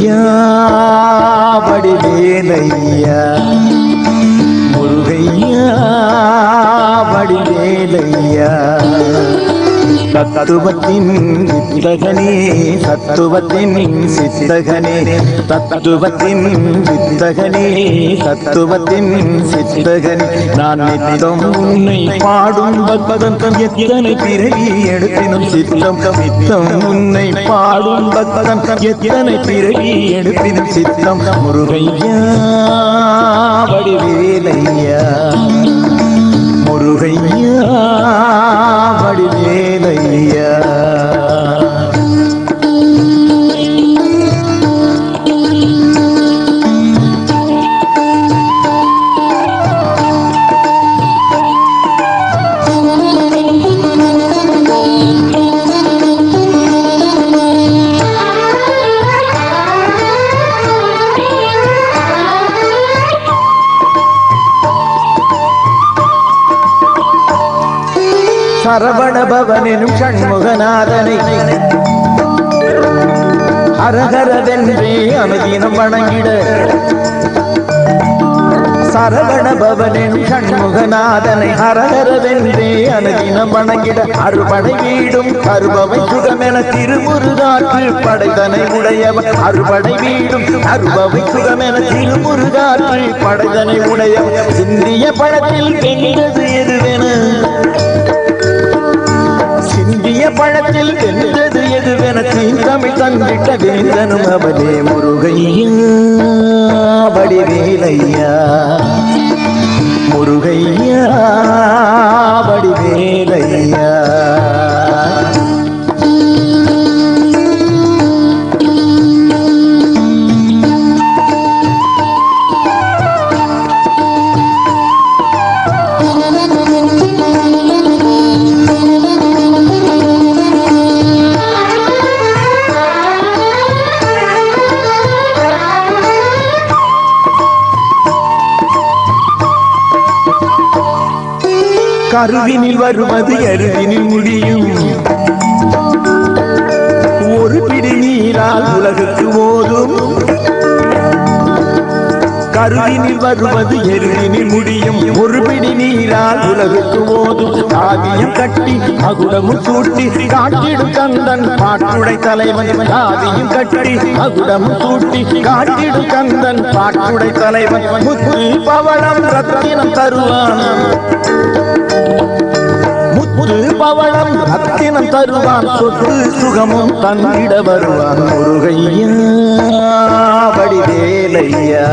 Yeah. முருகையா வடிவேலையா முருகையா வடிவேலையா? தத்துவத்தின் வித்தகனே தத்துவத்தின் சித்தகனே. தத்துவத்தின் வித்தகனே தத்துவத்தின் சித்தகனே. நான் நித்தம் உன்னை பாடும் பக்தன் எத்தனை பிறவி எடுப்பினும் சித்தம். சித்தம் உன்னை பாடும் பக்தன் எத்தனை பிறவி எடுப்பினும் சித்தம். முருகையா வடிவேலையா. முருகையா சரவண பவனும் சண்முகநாதனை. ஹரஹரவென்றே அனுதினம் வணங்கிட. சரவண பவனும் சண்முகநாதனை ஹரஹரவென்றே அனுதினம் வணங்கிட. அறுபடை வீடும் கருபவை சுகமென திருமுருகாற்று படைதனை உடையவன் அறுபடை வீடும் கருபவை சுகமென திருமுருகாற்று படைதனை உடையவன் இந்திய படத்தில் வென்றது எதுவென பழத்தில் வென்றது எதுவென தமிழ் தந்திட்ட வேந்தனும் அவனே முருகையா வடிவேலையா? முருகையா வடிவேலையா? கருவினில் வருவது அருவினில் முடியும். ஒரு பிடி நீரால் உலகுக்கு ஓதும் கருவினில் வருவது எருவினில் முடியும். நீரால் உலகுக்கு ஓதும் காவியம் கட்டி அகுடமும் சூட்டி காட்டிடும் கந்தன் பாட்டுடை தலைவன் காவியம் கட்டி அகுடமும் சூட்டி காட்டிடும் கந்தன் பாட்டுடை தலைவன். முத்து பவளம் ரத்தினம் தருவான். முத்து பவளம் ரத்தினம் தருவான். சொத்து சுகமும் தந்திட வருவான். முருகையா வடிவேலையா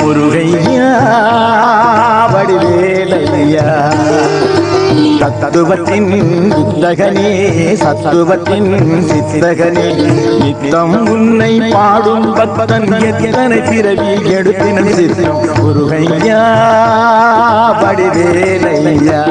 முருகையா ஐயா தத்துவத்தின் வித்தகனே சத்துவத்தின் சித்தகனே நித்தம் உன்னை பாடும் பக்தன் எத்தனை பிறவி எடுத்தின சித்தம். குருகையா படிவேலையா